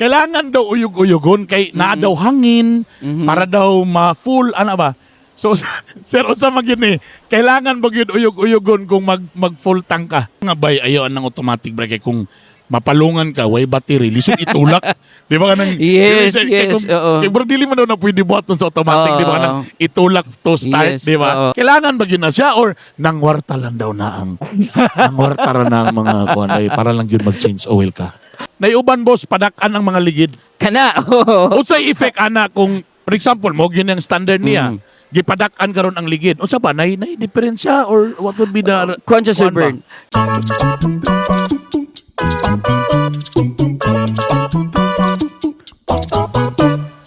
kailangan daw uyog-uyogon kay naa daw hangin Mhm. para daw ma-full ano ba. So sir unsa man gyud ni kailangan ba gyud uyog-uyogon kung mag mag full tank ka. Nga bay ayo ang automatic brake kung mapalungan ka way battery lisod itulak. di ba kanang Yes, kay- yes, kung- oo. Kay bro dili man daw na pwede buhaton sa automatic, di ba kanang itulak to start, Yes, di ba? oo. Kailangan ba gyud na siya or nangwarta lang daw na ang nangwarta ra na ang mga kuan ay para lang gyud mag-change oil ka. Naiuban boss padak-an ang mga ligid. Kana. oo. Unsay effect ana kung for example mo gyud ang standard niya. Mm. Gipadak-an karon ang ligid. Unsa ba nay nay diferensya or what would be the Kuan siya, Sir? Bern.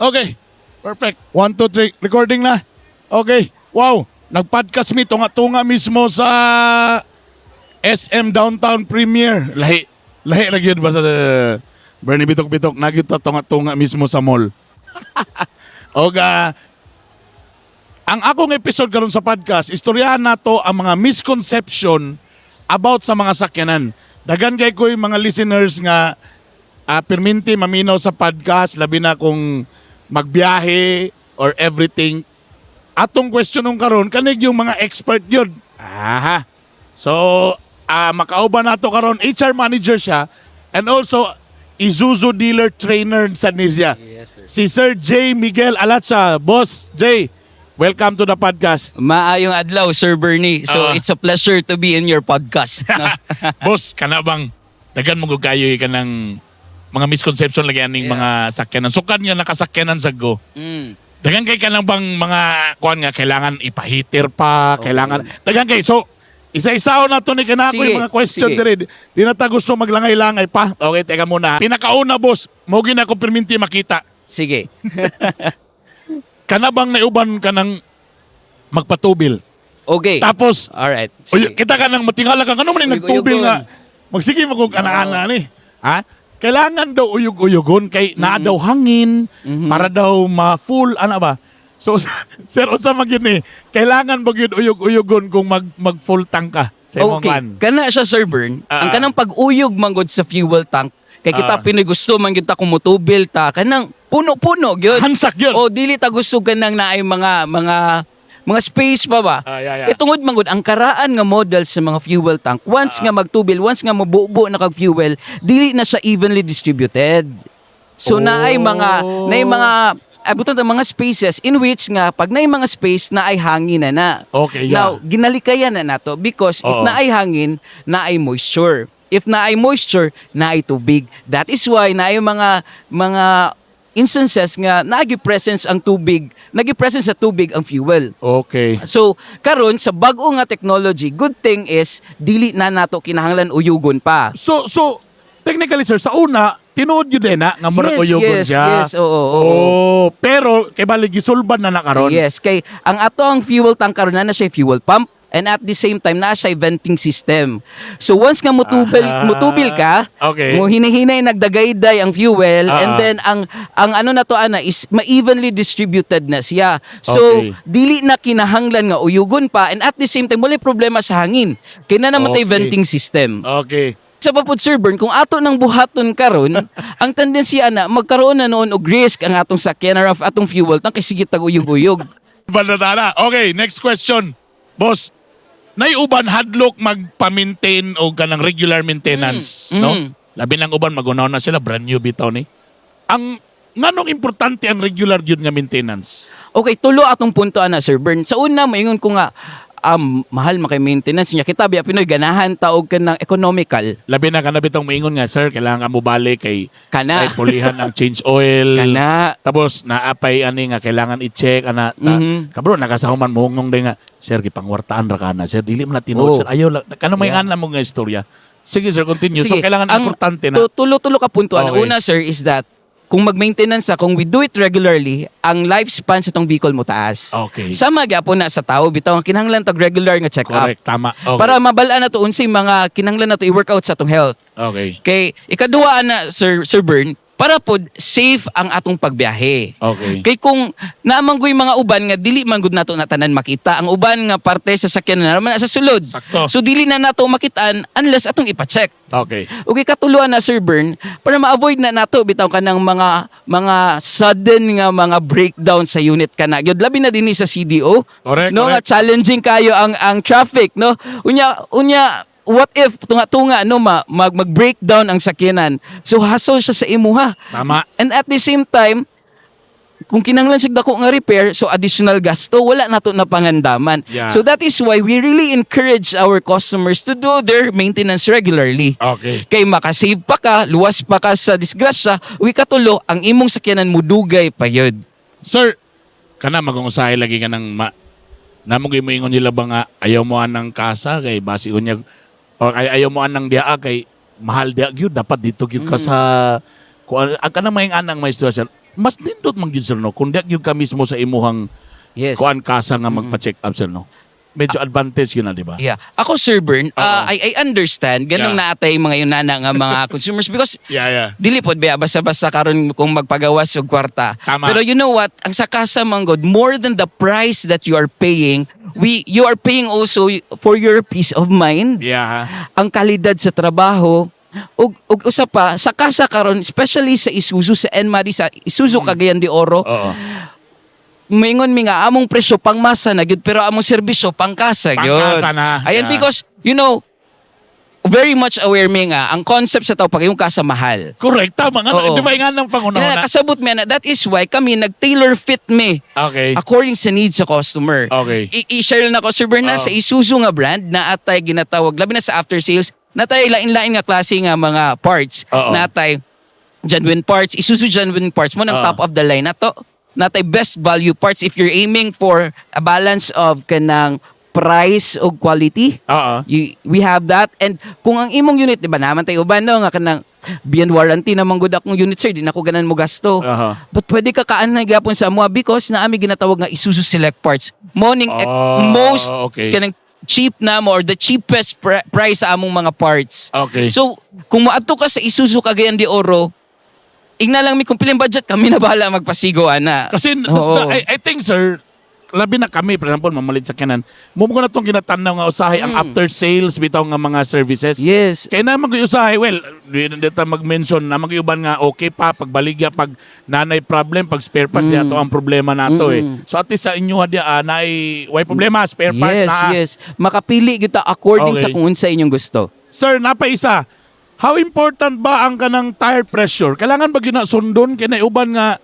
Okay. Perfect. One, two, three. Recording na. Okay. Wow. Nag-podcast mi tunga-tunga mismo sa SM Downtown Premiere. Lahi. Lahi na gyud ba sa Bernie Bitok-Bitok. Nagyud ta tunga-tunga mismo sa mall. Oga. Ang akong episode karon sa podcast, istoryahan na to ang mga misconception about sa mga sakyanan. Dagan kay ko yung mga listeners nga ah perminti maminaw sa podcast, labi na kung magbiyahe or everything. Atong question nung karon kanig yung mga expert yun. Aha. So, ah makauban nato karon HR manager siya and also Isuzu dealer trainer sa Nizia. Si Sir J. Miguel Alatsa. Boss J, welcome to the podcast. Maayong adlaw, Sir Bernie. So, Ah. it's a pleasure to be in your podcast. no? Boss, kana bang dagan mo gayo ka ng mga misconception lagi aning Yeah. mga sakyanan. Sukan nga nakasakyanan sa go. mm. Dagan kay ka lang bang mga kuan nga kailangan ipahitir pa, kailangan dagan kay so isa-isaw na to ni kanako Sige, yung mga question sige. dire. Di na ta gusto maglangay-langay pa. Okay, teka muna. Pinakauna boss, mo gina ko perminti makita. Sige. Kana bang naiuban ka ng magpatubil? Okay. Tapos Alright. Uy, Sige. kita ka nang matingala ka, ano man yung nagtubil Uyog-uyogon. nga. Magsige mo kung ana-ana ni. Ha? Kailangan daw uyog-uyogon kay naa daw hangin Mhm. para daw ma-full ano ba. So sir unsa man gyud ni? Kailangan ba gyud uyog-uyogon kung mag mag full tank ka sa imong Okay. van? Kana siya, Sir Bern. Ah. ang kanang pag-uyog manggod sa fuel tank. Kay kita Ah. Pinoy gusto man gyud ta kumutubil ta. Kanang puno-puno gyud. Hansak yun. O dili ta gusto kanang naay mga mga mga space pa ba? Ah, yeah, yeah. Kaya tungod manggod ang karaan nga model sa mga fuel tank once Ah. nga magtubil, once nga mabubo na kag fuel, dili na siya evenly distributed. So naay mga Oh. naay mga abutan ang mga spaces in which nga pag naay mga space na ay hangin na na. Okay, yeah. Now, ginalikayan na nato because if Oo. naay hangin, naay moisture. If naay moisture, naay tubig. That is why naay mga mga instances nga naagi presence ang tubig, nagi presence sa tubig ang fuel. Okay. So, karon sa bag-o nga technology, good thing is dili na nato kinahanglan uyugon pa. So so technically sir sa una tinuod gyud din na nga murag Yes, uyogon yes, siya. yes, oo, oo. Oh, pero kay bali gisulban na na karon. Yes, kay ang ato ang fuel tank karon na na siya fuel pump and at the same time na siya venting system. So once nga mutubil Ah, mutubil ka, okay. mo hinahinay nagdagayday ang fuel Ah, and ah. then ang ang ano na to ana is ma-evenly distributed na siya. So Okay. dili na kinahanglan nga uyugon pa and at the same time wala problema sa hangin. Kay na naman Okay. venting system. Okay. Sa papud sir Bern, kung ato nang buhaton karon, ang tendency ana magkaroon na noon og risk ang atong sakyan or of atong fuel tank kay sige tag uyog-uyog. Banatana. Okay, next question. Boss, naiuban hadlok magpa-maintain o kanang regular maintenance, Mm, no? mm. Labi ng uban magunaw na sila brand new bitaw ni. Ang nganong importante ang regular gyud nga maintenance? Okay, tulo atong punto ana Sir Bern. Sa una moingon ko nga um, mahal makay maintenance niya. Kita biya Pinoy ganahan taog ka ng economical. Labi na kana bitong maingon nga, sir, kailangan ka mo balik kay kana. kay pulihan ang change oil. kana. Tapos naapay ani nga kailangan i-check ana ta, Mhm. kabro nakasahuman mohongong day nga sir gipangwartaan ra kana sir. Dili man tinuod Oo. sir ayaw lang. Kano may Yeah. ana mo nga istorya. Sige sir continue. So Sige, kailangan ang importante na. tu- tulo-tulo ka punto ana Okay. una sir is that kung mag-maintenance sa kung we do it regularly ang lifespan sa tong vehicle mo taas. Okay. Sama gyapon na sa tao bitaw ang kinahanglan tag regular nga check up correct tama. Okay. Para mabalaan na to unsay mga kinahanglan na to i-workout sa tong health. Okay. Kay ikaduha na Sir Sir Bern, para pod safe ang atong pagbiyahe. Okay. Kay kung naamang mga uban nga dili man gud nato na tanan makita, ang uban nga parte sa sakyanan na naman na sa sulod. Sakto. So dili na nato makitaan unless atong ipa-check. Okay. Okay, katuluan na Sir Bern, para ma-avoid na nato bitaw ka ng mga mga sudden nga mga breakdown sa unit kana. Gyud labi na dinhi sa CDO. Correct, no nga correct. challenging kayo ang ang traffic, no. Unya unya what if tunga-tunga no ma, mag mag-breakdown ang sakyanan. So hassle siya sa imuha. Tama. And at the same time, kung kinanglan sig dako nga repair, so additional gasto, wala nato na pangandaman. Yeah. So that is why we really encourage our customers to do their maintenance regularly. Okay. Kay makasave pa ka, luwas pa ka sa disgrasya, uwi katulo, ang imong sakyanan mo dugay pa yun. Sir, kana magungusahay lagi ka ng ma Namo mo ingon nila ba nga ayaw mo anang kasa kay basi unya or ay, ayaw mo anang diaa kay mahal diya gyud dapat dito gyud ka sa kuan ang kana may anang may sitwasyon mas nindot man gyud sir no kun diya gyud ka mismo sa imuhang Yes. kuan kasa nga magpa-check up sir no. Medyo advantage yun na di ba? Yeah. Ako, Sir Bern, uh. I, I understand. Ganong Yeah. naatay mga yunana nga mga consumers because Yeah, yeah. dili pod ba basta-basta karon kung magpagawas og kwarta. Tama. Pero you know what? Ang sakasa manggod more than the price that you are paying, we you are paying also for your peace of mind, Yeah. ang kalidad sa trabaho, ug ug usa pa sa kasa karon especially sa Isuzu sa Enmari sa Isuzu Cagayan de Oro Oo. Moingon mi nga among presyo pangmasa na gyud pero among serbisyo pangkasa gyud. Pangkasa na. Ayan Yeah. because you know very much aware mi nga ang concept sa tao pag yung kasa mahal. Correct tama nga Oo. di ba nga nang Na, pangunahuna? kasabot mi na that is why kami nag-tailor fit me Okay. according sa needs sa customer. Okay. I-share lang ako Sir Bernard Oo. sa Isuzu nga brand na atay ginatawag labi na sa after sales natay lain-lain nga klase nga mga parts Oo. natay genuine parts Isuzu genuine parts mo ng Oo. top of the line nato natay best value parts if you're aiming for a balance of kanang price o quality Oo. you, we have that and kung ang imong unit di ba naman tayo uban no nga kanang beyond warranty naman gud akong unit sir di na ko ganan mo gasto Aha. But pwede ka kaanay gapon sa mua because na ami ginatawag nga Isuzu Select Parts. Morning Oh, most okay. kanang cheap na mo or the cheapest pri- price sa among mga parts. Okay. So, kung maadto ka sa Isuzu Cagayan de Oro, igna lang mi kung piling budget kami na bahala magpasigo ana. Kasi Oo. the- I, I think sir, labi na kami, for example, mamalit sa kanan, mumuko na itong ginatanaw nga usahay ang Mm. after sales bitaw nga mga services. Yes. Kaya na mag-usahay, well, di di ta mag-mention na mag-iuban nga okay pa, pag baligya, pag nanay problem, pag spare parts, Mm. mm. to ang problema nato eh. Mm. So at least sa inyo hadi, ah, nay, way problema, spare parts Yes, na. yes. Makapili kita according Okay. sa kung unsa inyong gusto. Sir, napaisa, how important ba ang kanang tire pressure? Kailangan ba ginasundon kay uban nga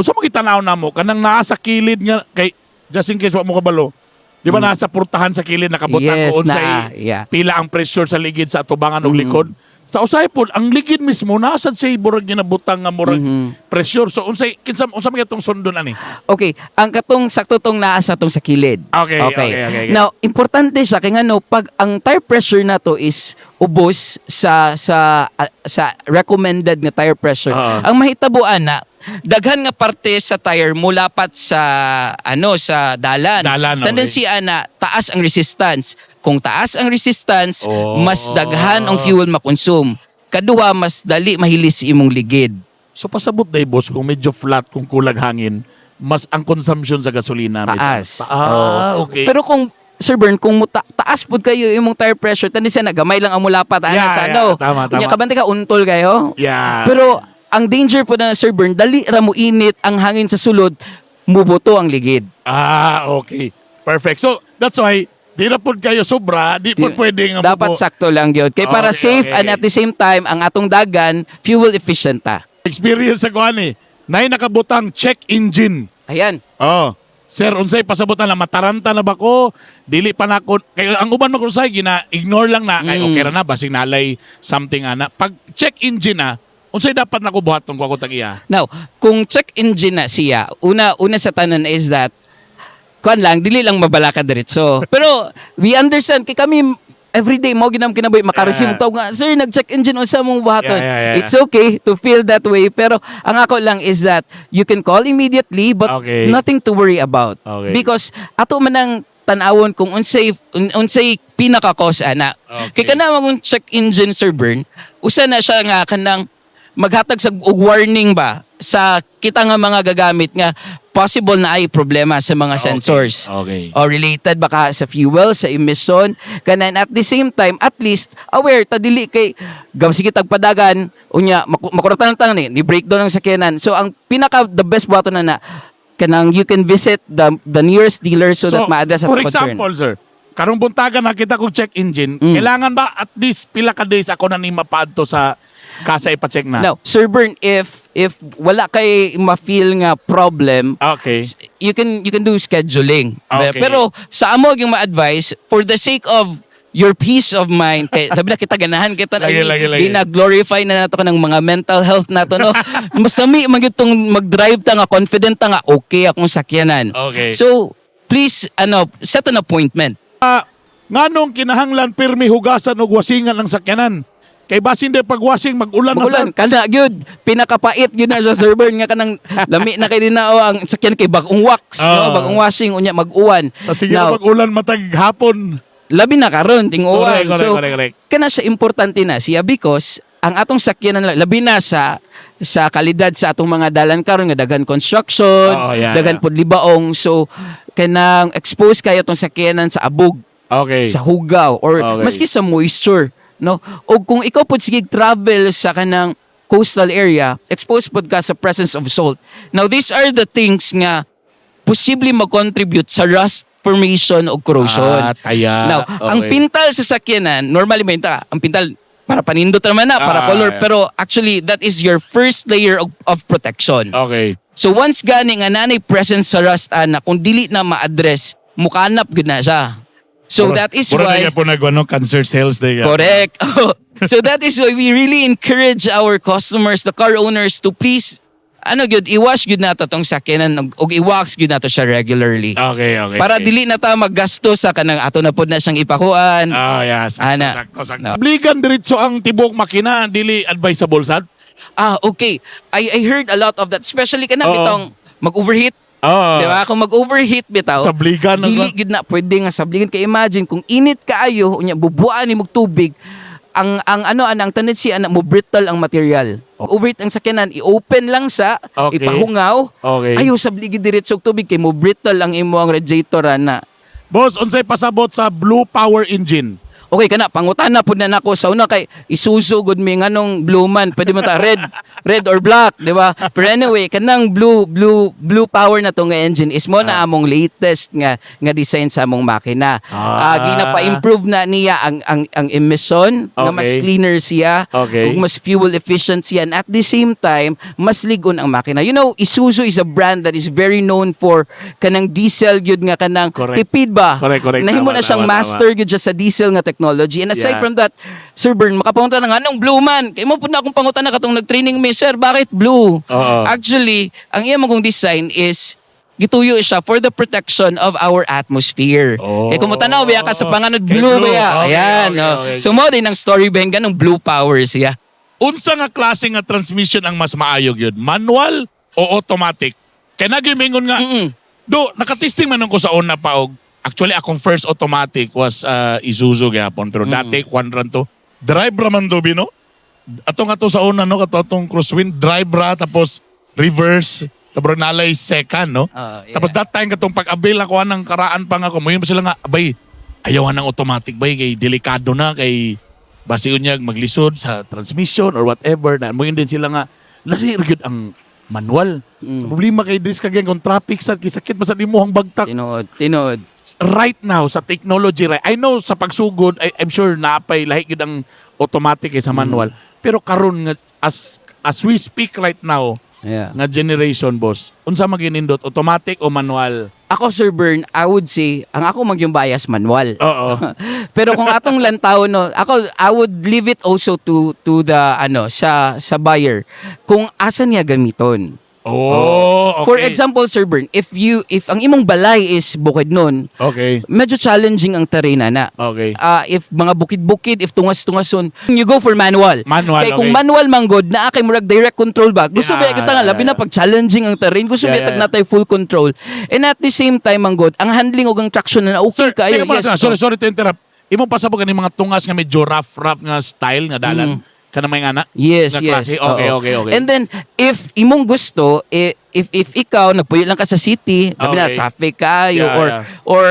usa mo gitanaw na mo kanang naa sa kilid nga kay just in case wa mo kabalo. Di ba nasa purtahan sa kilid nakabutang Mm. Yes, ko na, unsay yeah. pila ang pressure sa ligid sa atubangan ug Mhm. likod. Sa usay pod ang ligid mismo nasa say burag ginabutang nga murag Mhm. pressure. So unsay kinsa unsa man itong sundon ani? Okay, ang katong sakto tong naa sa tong sa kilid. Okay, okay, okay, okay. Now, importante siya kay ngano pag ang tire pressure na to is ubos sa sa ah, sa recommended nga tire pressure. Oo. Ang mahitabuan na daghan nga parte sa tire mulapat sa ano sa dalan. Dalan, okay. Tendency ana taas ang resistance. Kung taas ang resistance, Oh. mas daghan ang fuel makonsume. Kaduha, mas dali mahilis imong ligid. So pasabot day boss kung medyo flat kung kulag hangin, mas ang consumption sa gasolina medyo Taas. Ah, Oo. okay. Pero kung Sir Bern, kung muta, taas pud kayo imong tire pressure, tandi siya nagamay lang ang mulapat ana Yeah, sa yeah. ano. Tama, tama. Kabante ka untol kayo. yeah. Pero ang danger po na Sir Bern, dali ra mo init ang hangin sa sulod, mubuto ang ligid. ah, okay. Perfect. So that's why di na pod kayo sobra, di Di- pwede nga Dapat mo- sakto lang gyud. Kay para Okay, safe okay. and at the same time ang atong dagan fuel efficient ta. experience sa kuan eh. Nay nakabutang check engine. Ayan. Oh. Sir, unsay pasabutan na mataranta na ba ko? Dili pa na ko. Kaya ang uban mo say gina ignore lang na kay Mm. okay ra na basig nalay something ana. Pag check engine na, unsay dapat nako buhaton ko ako tag iya. Now, kung check engine na siya, una una sa tanan is that kuan lang dili lang mabala ka diretso. Pero we understand kay kami everyday mo ginam kinaboy makareceive Yeah. yeah. nga sir nag-check engine unsa mong buhaton. Yeah, yeah, yeah. It's okay to feel that way pero ang ako lang is that you can call immediately but Okay. nothing to worry about. Okay. Because ato man ang tanawon kung unsay un, unsay pinaka cause ana. Okay. Kay kana mong check engine sir burn, usa na siya nga kanang maghatag sa warning ba sa kita nga mga gagamit nga possible na ay problema sa mga sensors? Okay. o related baka sa fuel sa emission? Kanan at the same time at least aware ta dili kay gam sige tagpadagan. Unya maku- makuratan tang ni ni breakdown ang sakyanan. So ang pinaka the best button na na kanang you can visit the the nearest dealer so, that ma-address for ang concern. example, sir, karong buntagan nakita kong check engine, Mm. kailangan ba at least pila ka days ako na ni mapaadto sa kasa ipacheck na? Now, Sir Bern, if if wala kay ma-feel nga problem, Okay. you can you can do scheduling. Okay. Pero sa amo yung ma-advise for the sake of your peace of mind kay sabi na kita ganahan kita na Lagi, lagi, lagi. di na glorify na nato ng mga mental health nato no masami man gyud tong mag-drive ta nga confident ta nga okay akong sakyanan Okay. so please ano set an appointment Ah, nganong kinahanglan pirmi hugasan og wasingan ng sakyanan? Kay basin de pagwasing mag-ulan na Magulan, sir. kana gyud pinakapait gyud na sa server nga kanang lami na kay dinao ang sakyan kay bagong wax Ah. no bagong washing unya mag-uwan Tas sige Now, mag-ulan matag hapon. labi na karon ting-uwan Correct, correct, so correct, correct. kana siya importante na siya because ang atong sakyanan labi na sa sa kalidad sa atong mga dalan karon nga dagan construction Oo, yeah, dagan yeah. pud libaong so kanang expose kayo atong sakyanan sa abog Okay. sa hugaw or Okay. maski sa moisture no o kung ikaw pud sige travel sa kanang coastal area exposed pud ka sa presence of salt now these are the things nga posible mag-contribute sa rust formation o corrosion Ah, taya. now ang Okay. pintal sa sakyanan normally may ta ang pintal para panindot naman na para Ah, color yeah. pero actually that is your first layer of, of protection Okay. so once gani nga nanay presence sa rust ana kung dili na ma-address mukanap gud na siya so Puro- that is puro why na po cancer cells day. Correct. so that is why we really encourage our customers, the car owners to please ano gyud i-wash gyud nato tong sakyanan ug i-wax gyud nato siya regularly. Okay, okay. Para okay. dili na ta maggasto sa kanang ato na pod na siyang ipakuan. Ah, yes. Ana. sakto, sakto. No. Obligan diretso ang tibok makina, dili advisable sad. Ah, okay. I I heard a lot of that, especially kana Oo. bitong mag-overheat, Oo. di ba? Kung mag-overheat bitaw. Sabligan na dili gid na pwede nga sabligan kay imagine kung init kaayo unya bubuan ni tubig ang ang ano an ang tendency ana mo brittle ang material. Overheat ang sakyanan, i-open lang sa Okay. ipahungaw. Okay. Ayaw sabligid diretso og tubig kay mo brittle ang imo ang radiator ana. Boss, unsay pasabot sa Blue Power Engine? Okay kana pangutana pud na nako sa una kay isuso gud mi nganong blue man pwede man ta red red or black di ba pero anyway kanang blue blue blue power na to nga engine is mo na among latest nga nga design sa among makina Ah. Ah, gina-improve na niya ang ang ang emission nga mas Okay. cleaner siya Okay. ug mas fuel efficient siya and at the same time mas ligon ang makina you know Isuzu is a brand that is very known for kanang diesel gyud nga kanang Correct. tipid ba Correct, correct. nahimo na siyang tama. master gyud siya sa diesel nga technology and aside Yeah. from that Sir Bern makapunta na nga anong blue man kay mo pud na akong pangutan na katong nag-training mi sir bakit blue Oo. actually ang iya mong design is gituyo siya for the protection of our atmosphere. Oh. Eh kung tanaw biya ka sa panganod Kay blue, blue. biya. Okay, Ayan. okay, no. okay. So mo din ang story ba ganong blue power siya. Unsa nga klase nga transmission ang mas maayog yun? Manual o automatic? Kaya nagimingon nga, Mm-mm. do, nakatesting man ko sa una pa og actually akong first automatic was uh, Isuzu gyapon. Pero dati kwan ran to. Drive ra man do bino ato nga to sa una no? Kato atong crosswind drive ra tapos reverse. Tapos nalay second no? Ah, yeah. tapos that time katong pag-avail ako ng karaan pa nga ko mo sila nga abay ayaw ng automatic bay kay delikado na kay basi unyag maglisod sa transmission or whatever. Na mo din sila nga lasi gyud ang manual Mm. problema kay dis kagyan kung traffic sa sakit ba sa imuhang bagtak Tinood, tinood. right now sa technology right I know sa pagsugod I, I'm sure naapay lahi gyud ang automatic eh, sa manual pero karon nga as as we speak right now Yeah. nga generation boss unsa maginindot automatic o manual Ako Sir Bern, I would say ang ako magyong bias manual. oo Pero kung atong lantaw no, ako I would leave it also to to the ano sa sa buyer kung asa niya gamiton. Oh okay For example, Sir Bern, if you if ang imong balay is bukid nun, okay medyo challenging ang terrena na. okay Ah, if mga bukid-bukid, if tungas-tungason, you go for manual. Manual, Kaya kung okay. manual manggod, na kay murag direct control ba? Gusto Yeah, ba kita nga yeah, labi na pag challenging ang terrain, gusto Yeah, ba yeah, tag yeah. natay full control. And at the same time manggod, ang handling ug ang traction na okay Sir, kayo. teka muna sorry sorry to interrupt imong pasabog ni mga tungas nga medyo rough rough nga style nga dalan Mm. Kana may anak? Yes, Nga yes. klase. Okay, oo. okay, okay. And then, if imong gusto, i- if if ikaw, nagpuyo lang ka sa city, labi na, Okay. traffic kayo, Yeah, or, yeah. or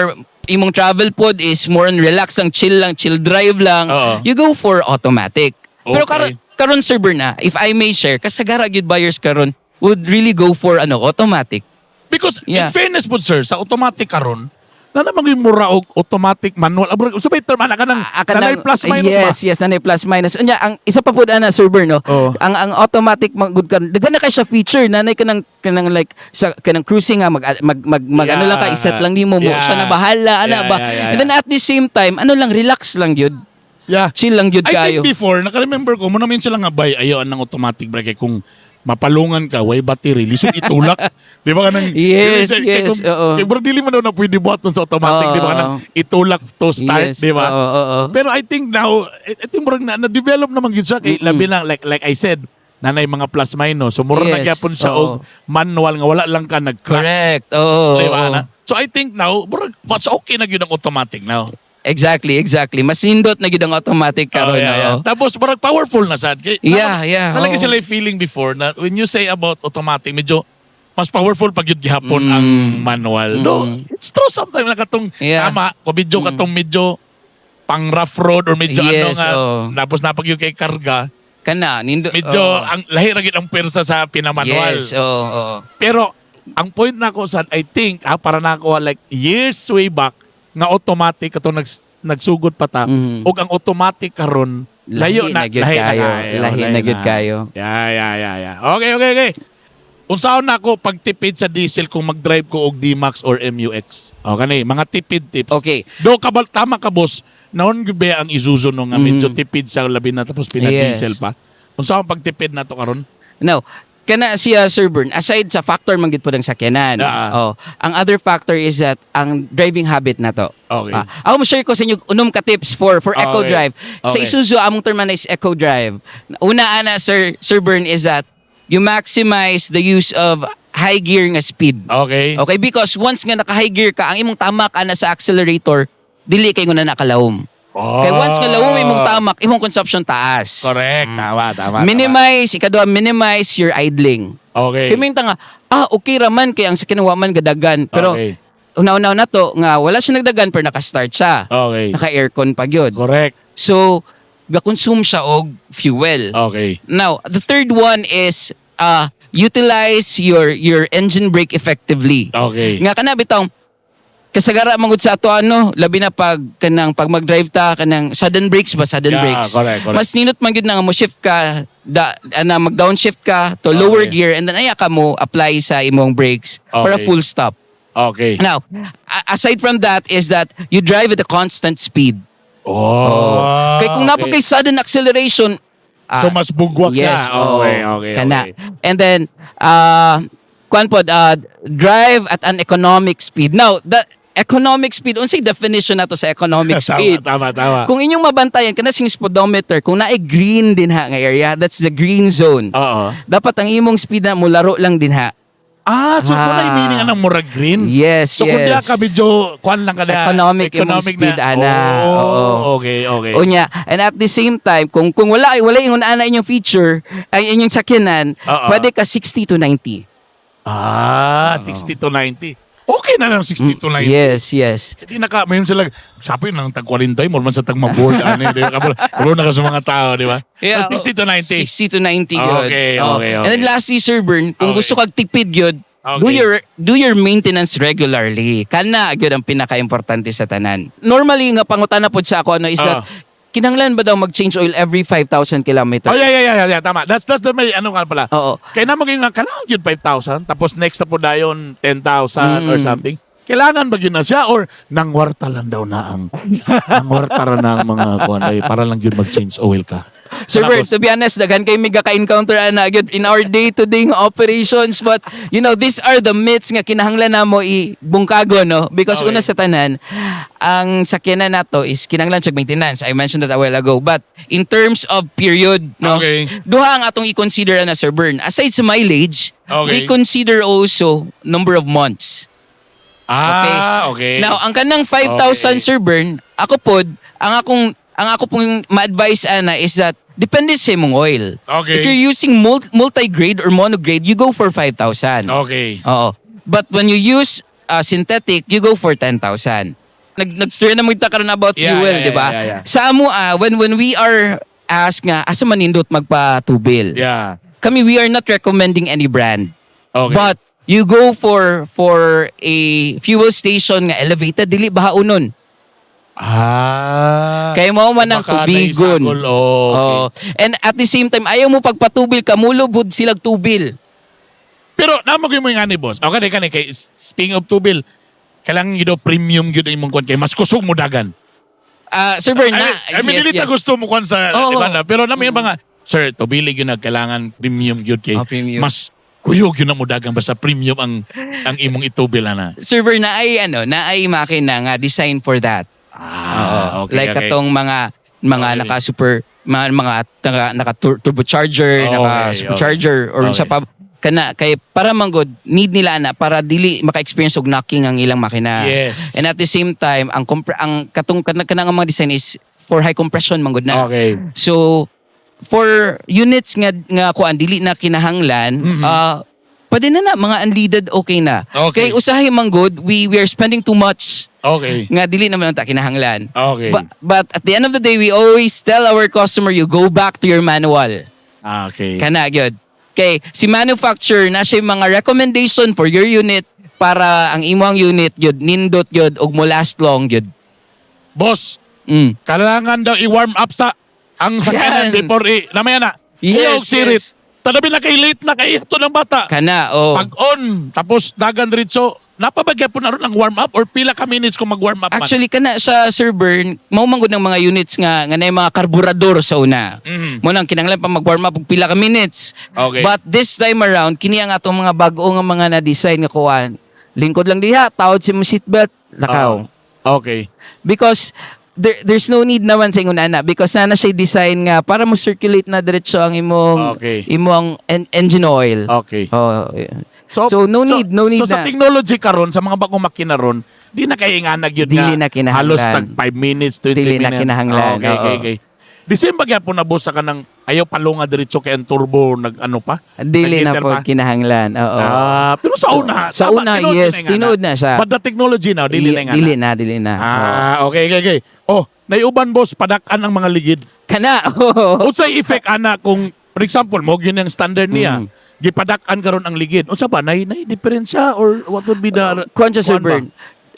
imong travel pod is more on relax ang chill lang, chill drive lang, Oo. you go for automatic. Pero Okay. karon karon sir na, if I may share, kasagara gyud buyers karon would really go for ano, automatic. Because Yeah. in fairness po sir, sa automatic karon, na naman yung mura og automatic manual. Abro, sabay term ana ka nang Ah, nanay plus minus yes, ba? yes, nanay plus minus. Unya, ang isa pa po ana server no. Oo. Ang ang automatic mag good ka. Daghan na kay siya feature nanay ka nang kanang like sa kanang cruising nga mag mag mag, mag Yeah. ano lang ka iset lang nimo mo Yeah. siya na bahala ana Yeah, ba. yeah, yeah, And then at the same time, ano lang relax lang gyud. Yeah. Chill lang gyud I kayo. think before, naka-remember ko, muna min sila nga bay, ayaw ng automatic brake. Kung mapalungan ka, way battery, lisod itulak. di ba ka nang... Yes, kaya- yes, kaya kung- oo. Kaya bro, dili daw na pwede buhat nun sa automatic. Oo, di ba ka nang itulak to start, Yes, di ba? Oo, oo, oo. Pero I think now, I think murag na, na-develop naman yun siya. Kay, Mm-mm. labi na, like, like I said, nanay mga plus minus. So, mura Yes, gyapon siya oo. og manual nga wala lang ka nag-clutch. Correct. Oo. Di ba oo. na? So I think now, murag, mas okay na yun ang automatic now. Exactly, exactly. Mas nindot na gyud ang automatic Oh, karon. yeah, yeah. oo. Tapos parang powerful na sad. Kay, Yeah, yeah, Talaga oo. sila feeling before na when you say about automatic, medyo mas powerful pag yun gihapon Mm. ang manual. No, Mm. it's true sometimes na katong Yeah. tama, kung medyo Mm. katong medyo pang rough road or medyo ano Yes, nga, oo. tapos napag yung kay karga, Kana nindo medyo oo. ang lahi ra gid ang persa sa pinamanual. Yes, oo, oo. Pero ang point na ko sad, I think, ah, para na ako like years way back, nga automatic katong nags, nagsugod pa ta, Mhm. ug ang automatic karon layo na, gyud lahi kayo. kayo, Lahi na gyud kayo. Yeah, yeah, yeah, yeah. Okay, okay, okay. Unsaon na ako pagtipid sa diesel kung mag-drive ko og D-Max or MUX? O kani, mga tipid tips. Okay. Do kabal tama ka boss. Naon gyud ang Isuzu no nga Mhm. medyo tipid sa labi na tapos pina-diesel Yes. pa? Unsaon pagtipid na to karon? Now, kana siya Sir Bern, aside sa factor man gid po ng sakyanan. Ah. Oh, ang other factor is that ang driving habit na to. Okay. Ah, ako mo share ko sa inyo unom ka tips for for eco Okay. drive. Sa Okay. Isuzu among term na is eco drive. Una ana Sir Sir Bern is that you maximize the use of high gear nga speed. Okay. Okay, because once nga naka high gear ka, ang imong tamak ana sa accelerator, dili kay na nakalawom. Oh. Kay once nga lawom imong tamak, imong consumption taas. Correct. Tama, tama. Minimize, ikaduha, minimize your idling. Okay. Kaya may nga, ah, okay raman kay ang sa kinuha man gadagan. Pero okay. una-una na to, nga wala siya nagdagan pero naka-start siya. Okay. Naka-aircon pa gyud. Correct. So, ga-consume siya og fuel. Okay. Now, the third one is uh, utilize your your engine brake effectively. Okay. Nga kana bitong kasagara mangud sa ato ano, labi na pag kanang pag mag-drive ta kanang sudden brakes ba sudden Yeah, brakes. correct, correct. Mas ninot man gyud na nga mo shift ka da ana mag downshift ka to lower Okay. gear and then aya ka mo apply sa imong brakes for a Okay. full stop. Okay. Now, a- aside from that is that you drive at a constant speed. Oh. Kaya kung napag kay sudden acceleration, ah, So mas bugwak yes, siya. oo, Okay, okay, kana. okay. And then, uh, kuan pod, uh, drive at an economic speed. Now, the economic speed, unsay definition nato sa economic speed? tama, tama, tama. Kung inyong mabantayan, kana sing speedometer, kung naay green din ha nga area, that's the green zone. Oo. Dapat ang imong speed na mo laro lang din ha. Ah, so Ah. ah. na meaning ng murag green. Yes, So kung yes. diya ka medyo kwan lang ka na Economic imong speed, ana. Oh, Oo. okay, okay. Unya, and at the same time, kung kung wala wala yung ana inyong feature, ay inyong sakyanan, Oo. pwede ka 60 to 90. Ah, 60 to 90. Okay na lang 60 to 90. Yes, yes. Hindi naka, mayroon sila, sabi nang tag 40, more man sa tag maboard, ano, di ba? Kabalo, na ka sa mga tao, di ba? Yeah, so 60 to 90. 60 to 90 yun. Okay, Oo. okay, And then okay. lastly, Sir Bern, kung Okay. gusto kag tipid yun, do Okay. your do your maintenance regularly. Kana gyud ang pinaka-importante sa tanan. Normally nga pangutana pod sa ako ano is that Kinahanglan ba daw mag-change oil every 5,000 kilometers? Oh, yeah, yeah, yeah, yeah, tama. That's, that's the may, ano nga pala. Oo. Kaya na maging nga, kailangan yun 5,000, tapos next na po dayon 10,000 or Mm. something. Kailangan ba yun na siya or nangwarta lang daw na ang nangwarta ra na ang mga kuan ay para lang yun mag-change oil ka. Sir Bert, to be honest, daghan kay miga ka-encounter ana gyud in our day-to-day operations but you know, these are the myths nga kinahanglan namo ibungkago no because Okay. una sa tanan ang sakyanan nato is kinahanglan siya maintenance. I mentioned that a while ago but in terms of period no. Okay. Duha ang atong i-consider na Sir Bern. Aside sa mileage, Okay. we consider also number of months. Ah, okay. Now, ang kanang 5,000 Okay. Sir Bern, ako pod, ang akong ang ako pong ma-advise ana is that Depende sa imong oil. Okay. If you're using mul- multi-grade or monograde, you go for 5,000. Okay. Oo. But when you use uh, synthetic, you go for 10,000. Nag nag-story na mo karon about Yeah, fuel, yeah, di ba? yeah, yeah, yeah. Sa amo ah, when when we are asked nga asa manindot magpa-tubil. Yeah. Kami we are not recommending any brand. Okay. But you go for for a fuel station nga elevated dili bahaunon. ah. Kaya mo man ang tubigon. oh, okay. Oo. And at the same time ayaw mo pagpatubil ka mulubod silag tubil. Pero namag mo yung ani boss. Okay, kani kay speaking of tubil, kailangan yun premium yun imong kon kay mas kusog mo dagan. Ah, Sir Bern, na, I, I mean, yes, yes. gusto mo kon sa Oo. di ba na? Pero namin mga sir, tubilig yun na kailangan premium yun kay Oh, premium. mas kuyog yun na mo dagan basta premium ang ang imong itubil na. server na ay ano, na ay makina nga design for that. Ah, okay. like okay. katong mga mga Okay. naka super mga mga naka, naka tur- turbocharger, Okay, naka supercharger or Okay. sa pa kana kay para manggod need nila na para dili maka-experience og knocking ang ilang makina. Yes. And at the same time, ang compre- ang katong kana kana nga mga design is for high compression manggod na. Okay. So for units nga nga kuan dili na kinahanglan, Mhm. ah pwede na na mga unleaded okay na. Okay. Kay usahay manggod, we we are spending too much Okay. nga dili naman ta kinahanglan. Okay. But, but at the end of the day, we always tell our customer, you go back to your manual. Ah, okay. Kana gyud. Kay si manufacturer na siya mga recommendation for your unit para ang imong unit gyud nindot gyud og mo last long gyud. Boss, Mm. kailangan daw i-warm up sa ang sakyanan Yan. before i namaya na. Yes, Ayaw, sirit. yes. Tanabi na kay late na kay ito ng bata. Kana oh. Pag on, tapos dagan diretso, napabagya po na ron ang warm up or pila ka minutes kung mag-warm up man? Actually kana sa man gud ng mga units nga nga na mga karburador sa una. Mhm. Mo nang kinahanglan pa mag-warm up og pila ka minutes. Okay. But this time around, kini ang atong mga bag-o nga mga na-design nga kuan. Lingkod lang diha, tawad si mo seatbelt, lakaw. Oh, okay. Because there, there's no need naman sa ingon ana because sana siya design nga para mo circulate na diretso ang imong Okay. imong en- engine oil. Okay. Oh, yeah. So, no need, no need so sa na. technology karon sa mga bagong makina ron, di na kay inganag yun Dili nga na kinahanglan. halos tag 5 minutes, 20 Dili na minutes. kinahanglan, Okay, okay, okay. Di same bagya po na boss sa kanang ayaw palunga diretso kay ang turbo nag ano pa? Dili na po pa? kinahanglan. Oo. Ah, pero sa una, sa tama, una, yes, na nga tinuod na siya. But the technology now, dili na nga dili na. na, dili na. Ah, okay, okay, okay. Oh, naiuban boss, padakan ang mga ligid. Kana. Unsay effect ana kung for example, mo yun ang standard niya. Mm. Gipadak-an karon ang ligid. Unsa ba nay nay diferensya or what would be the Sir kuwan ba? Bern.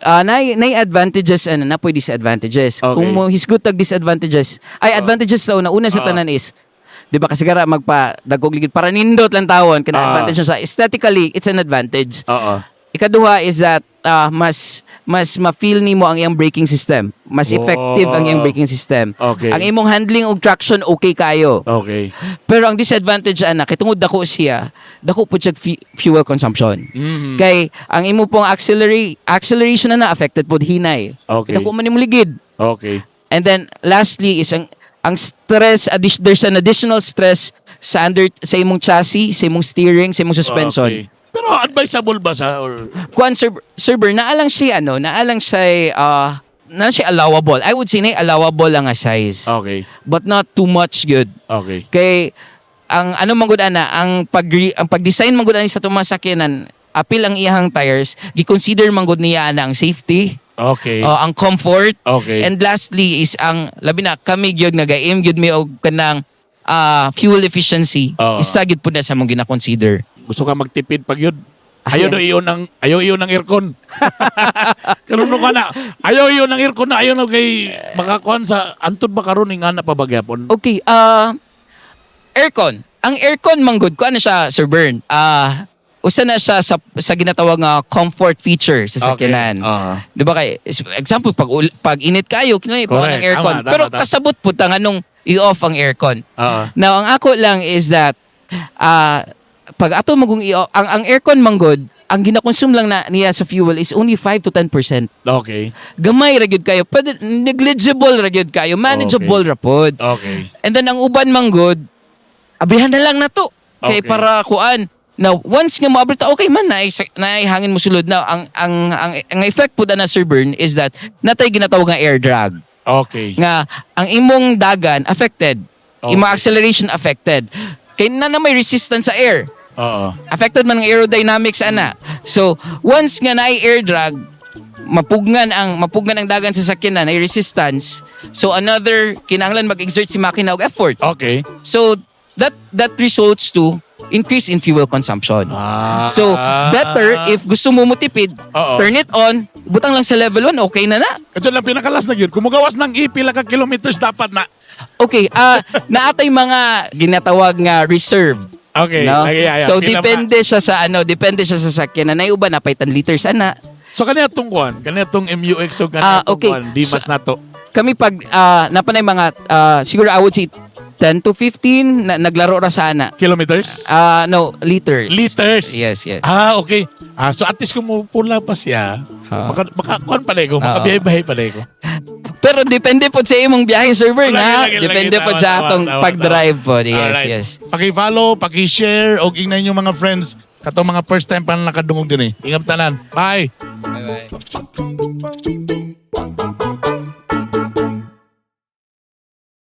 Ah, nay nay advantages ano na pwede disadvantages. Okay. Kung mo hisgot tag disadvantages, ay advantages sa una una sa Ah. tanan is 'di ba kasi gara magpa dagog ligid para nindot lang tawon kana Ah. advantage sa aesthetically it's an advantage. Oo. Ikaduha is that ah, mas mas ma-feel nimo ang iyang braking system. Mas effective ang iyang Oh. braking system. Okay. Ang imong handling og traction okay kayo. Okay. Pero ang disadvantage ana kay tungod dako siya, dako pud siya fu- fuel consumption. Mhm. Kay ang imo pong accelerate acceleration na na affected pod hinay. Okay. Dako man imong ligid. Okay. And then lastly is ang ang stress addi- there's an additional stress sa under sa imong chassis, sa imong steering, sa imong suspension. Okay. Pero advisable ba sa or Kuan sir, server naalang siya ano, naalang siya uh, na siya allowable. I would say na allowable lang nga size. Okay. But not too much good. Okay. Kay ang ano man gud ana, ang pag ang pag-design man gud ani sa tumang sakyanan, apil ang iyang tires, gi-consider man gud niya ana ang safety, Okay. uh, ang comfort, Okay. and lastly is ang labi na kami gyud nagaim gyud mi og kanang ah, fuel efficiency. Oo. Isa gyud pud na sa mong gina-consider. Gusto ka magtipid pag yun? Ay, Ayaw na iyon ng ayaw iyon ng aircon. Karon ka na. Ayaw iyon ng aircon na ayaw na kay makakuan sa antod ba karon nga na pabagyapon. Okay, ah aircon. Ang aircon manggod ko ano siya Sir Bern. Ah usa na siya sa sa ginatawag nga comfort feature sa sakyanan. Ah. Di ba kay example pag pag init kayo po Correct. ng aircon. Tama, tama, Pero tama. kasabot po ta nganong i-off ang aircon. Ah. Now ang ako lang is that ah pag ato magong i ang ang aircon manggod ang ginakonsume lang na niya sa fuel is only 5 to 10%. Okay. Gamay ra gyud kayo. Pwede negligible ra gyud kayo. Manageable ra pod. Okay. And then ang uban manggod, abihan na lang na to. Kay Okay. para kuan. Now, once nga maabot okay man na na hangin mo sulod na ang ang ang, ang effect po na Sir Bern is that natay ginatawag nga air drag Okay. nga ang imong dagan affected Okay. Mga acceleration affected. Kaya na na may resistance sa air. Oo. Affected man ng aerodynamics ana. So, once nga na air drag, mapugnan ang mapugnan ang dagan sa sakyanan ay resistance. So another kinahanglan mag-exert si makina og effort. Okay. So that that results to increase in fuel consumption. Ah. So better if gusto mo motipid, Oo. turn it on, butang lang sa level 1, okay na na. Kadyo lang pinakalas na yun. Kumugawas ng ipila ka kilometers dapat na. Okay, ah naatay mga ginatawag nga reserve. Okay. no? okay, yeah, yeah. So Pila depende siya sa ano, depende siya sa sakyanan. Nay uban na 10 liters ana. So kanina tong kuan, kanina tong MUX o Ah, kanina tong okay. kuan, di mas So- nato. Kami pag ah, napanay mga ah, siguro I would say 10 to 15 na, naglaro ra sana. Kilometers? Ah no, liters. Liters. Yes, yes. Ah, okay. Ah, so at least kung pula pa siya, Ah. maka, maka kuan pa ko, Ah. makabiyahe-bahay pa ko. Pero depende po sa imong biyahe lagi, lagi. Depende po Tama, sa tama, atong tama, pag-drive po. Yes, Alright. yes. Paki-follow, paki-share, o ingnan yung mga friends. Katong mga first time pa na nakadungog din eh. Ingat tanan. Bye! Bye-bye.